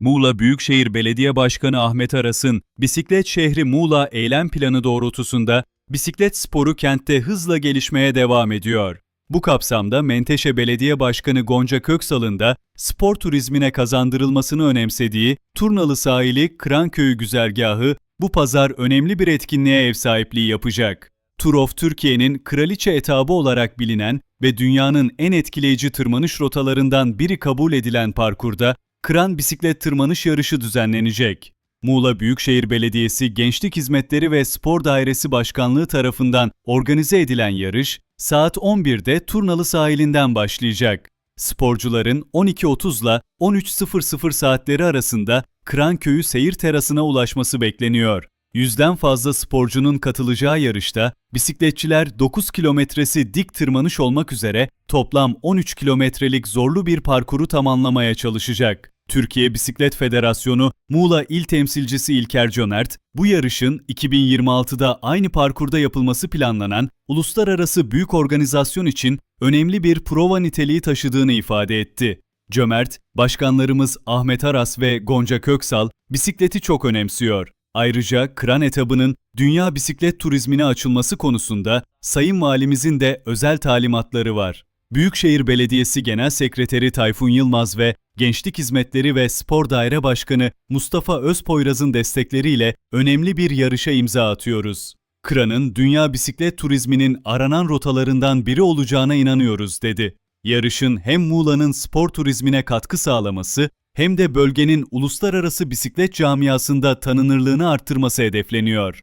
Muğla Büyükşehir Belediye Başkanı Ahmet Aras'ın Bisiklet Şehri Muğla eylem planı doğrultusunda bisiklet sporu kentte hızla gelişmeye devam ediyor. Bu kapsamda Menteşe Belediye Başkanı Gonca Köksal'ın da spor turizmine kazandırılmasını önemsediği Turnalı sahili Kıranköy'ü güzergahı bu pazar önemli bir etkinliğe ev sahipliği yapacak. Tour of Türkiye'nin kraliçe etabı olarak bilinen ve dünyanın en etkileyici tırmanış rotalarından biri kabul edilen parkurda Kıran bisiklet tırmanış yarışı düzenlenecek. Muğla Büyükşehir Belediyesi Gençlik Hizmetleri ve Spor Dairesi Başkanlığı tarafından organize edilen yarış saat 11'de Turnalı sahilinden başlayacak. Sporcuların 12.30 ile 13.00 saatleri arasında Kıranköy'ü seyir terasına ulaşması bekleniyor. Yüzden fazla sporcunun katılacağı yarışta bisikletçiler 9 kilometresi dik tırmanış olmak üzere toplam 13 kilometrelik zorlu bir parkuru tamamlamaya çalışacak. Türkiye Bisiklet Federasyonu Muğla İl Temsilcisi İlker Cömert, bu yarışın 2026'da aynı parkurda yapılması planlanan uluslararası büyük organizasyon için önemli bir prova niteliği taşıdığını ifade etti. Cömert, başkanlarımız Ahmet Aras ve Gonca Köksal bisikleti çok önemsiyor. Ayrıca Kıran etabının dünya bisiklet turizmine açılması konusunda Sayın Valimizin de özel talimatları var. Büyükşehir Belediyesi Genel Sekreteri Tayfun Yılmaz ve Gençlik Hizmetleri ve Spor Daire Başkanı Mustafa Özpoyraz'ın destekleriyle önemli bir yarışa imza atıyoruz. Kıran'ın dünya bisiklet turizminin aranan rotalarından biri olacağına inanıyoruz dedi. Yarışın hem Muğla'nın spor turizmine katkı sağlaması hem de bölgenin uluslararası bisiklet camiasında tanınırlığını arttırması hedefleniyor.